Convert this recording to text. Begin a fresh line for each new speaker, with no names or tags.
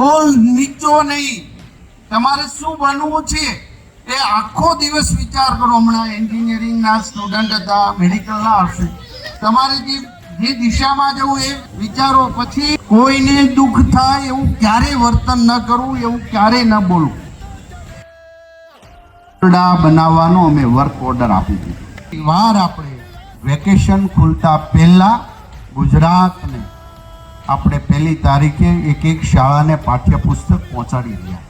Goal નીચો નહીં. તમારે શું બનવું છે? એ આખો દિવસ વિચાર કરો. હમણાં એન્જિનિયરિંગના સ્ટુડન્ટ હતા, મેડિકલના હશે. તમારે જે જે દિશામાં જવું એ વિચારો. પછી કોઈને દુઃખ થાય એવું ક્યારે વર્તન ન કરવું, એવું ક્યારે ન બોલવું. ઓરડા બનાવવાનો અમે વર્ક ઓર્ડર આપી દીધો. વાર આપણે વેકેશન ખુલતા પહેલા ગુજરાતને આપણે પહેલી તારીખે એક એક શાળાને પાઠ્યપુસ્તક પહોંચાડી રહ્યા.